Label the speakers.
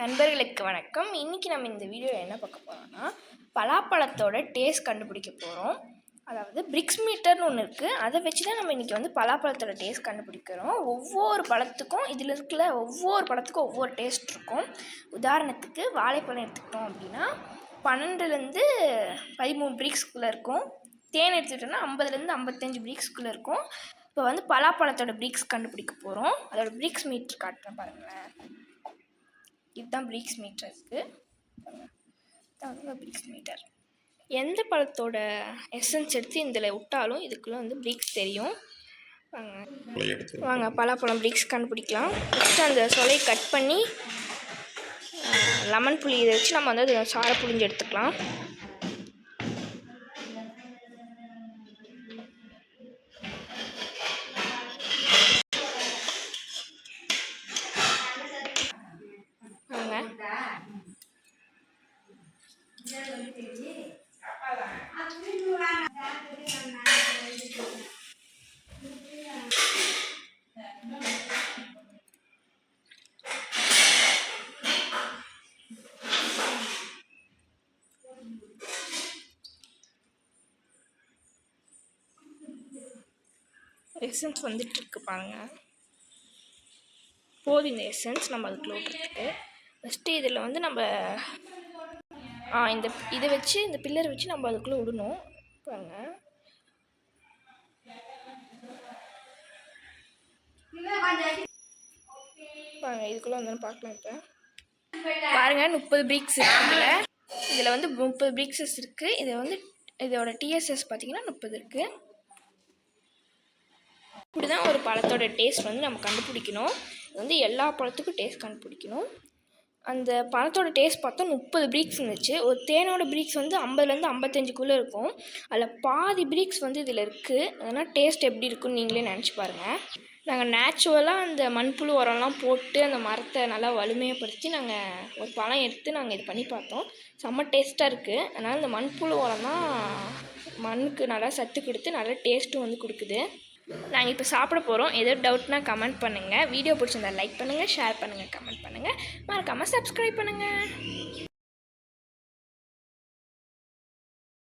Speaker 1: நண்பர்களுக்கு வணக்கம். இன்றைக்கி நம்ம இந்த வீடியோவில் என்ன பார்க்க போகிறோம்னா பலாப்பழத்தோட டேஸ்ட் கண்டுபிடிக்க போகிறோம் அதாவது பிரிக்ஸ் மீட்டர்னு ஒன்று இருக்குது அதை வச்சு தான் நம்ம இன்றைக்கி வந்து பலாப்பழத்தோட டேஸ்ட் கண்டுபிடிக்கிறோம். ஒவ்வொரு பழத்துக்கும் இதில் இருக்கிற ஒவ்வொரு பழத்துக்கும் ஒவ்வொரு டேஸ்ட் இருக்கும். உதாரணத்துக்கு வாழைப்பழம் எடுத்துக்கிட்டோம் அப்படின்னா பன்னெண்டுலேருந்து பதிமூணு பிரிக்ஸ்குள்ளே இருக்கும். தேன் எடுத்துக்கிட்டோம்னா ஐம்பதுலேருந்து ஐம்பத்தஞ்சு பிரிக்ஸ்குள்ளே இருக்கும். இப்போ வந்து பலாப்பழத்தோட பிரிக்ஸ் கண்டுபிடிக்க போகிறோம் அதோட பிரிக்ஸ் மீட்டர் காட்டுறேன் பாருங்களேன். இதுதான் பிரிக்ஸ் மீட்டர் இருக்குது இதுதான் பிரிக்ஸ் மீட்டர் எந்த பழத்தோட எசன்ஸ் எடுத்து இதில் விட்டாலும் இதுக்குள்ளே வந்து பிரிக்ஸ் தெரியும். வாங்க வாங்க பலாப்பழம் பிரிக்ஸ் கண்டுபிடிக்கலாம். ஃபஸ்ட்டு அந்த சொலையை கட் பண்ணி லெமன் புளி இதை வச்சு நம்ம வந்து அதை சாரை புளிஞ்சு எடுத்துக்கலாம். எசன்ஸ் வந்துட்டு இருக்கு பாருங்க. போதும் இந்த எசன்ஸ் நம்ம அதுக்குள்ள விட்டுறதுக்கு ஃபஸ்ட்டு இதில் வந்து நம்ம இந்த இதை வச்சு இந்த பில்லரை வச்சு நம்ம அதுக்குள்ளே விடணும். பாருங்க. பாருங்க இதுக்குள்ளே வந்து பார்க்கலாம் இப்போ. பாருங்க முப்பது பிரிக்ஸ் இருக்குல்ல இதில் வந்து முப்பது பிரிக்ஸஸ் இருக்குது இதை வந்து இதோட டிஎஸ்எஸ் பார்த்தீங்கன்னா முப்பது இருக்குது இப்படி தான் ஒரு பழத்தோட டேஸ்ட் வந்து நம்ம கண்டுபிடிக்கணும். இது வந்து எல்லா பழத்துக்கும் டேஸ்ட் கண்டுபிடிக்கணும். அந்த பழத்தோட டேஸ்ட் பார்த்தா முப்பது பிரீக்ஸ் இருந்துச்சு. ஒரு தேனோட பிரீக்ஸ் வந்து ஐம்பதுலேருந்து ஐம்பத்தஞ்சுக்குள்ளே இருக்கும். அதில் பாதி பிரீக்ஸ் வந்து இதில் இருக்குது அதனால் டேஸ்ட் எப்படி இருக்குன்னு நீங்களே நினச்சி பாருங்கள் நாங்கள் நேச்சுரலாக அந்த மண்புழு உரம்லாம் போட்டு அந்த மரத்தை நல்லா வலிமையப்படுத்தி நாங்கள் ஒரு பழம் எடுத்து நாங்கள் இது பண்ணி பார்த்தோம். செம்ம டேஸ்ட்டாக இருக்குது அதனால் இந்த மண்புழு உரம் தான் மண்ணுக்கு நல்லா சத்து கொடுத்து நல்லா டேஸ்ட்டும் வந்து கொடுக்குது. நாங்கள் இப்போ சாப்பிட போகிறோம் ஏதோ டவுட்னா கமெண்ட் பண்ணுங்கள் வீடியோ பிடிச்சிருந்தா லைக் பண்ணுங்கள் ஷேர் பண்ணுங்கள் கமெண்ட் பண்ணுங்கள் மறக்காமல் சப்ஸ்கிரைப் பண்ணுங்கள்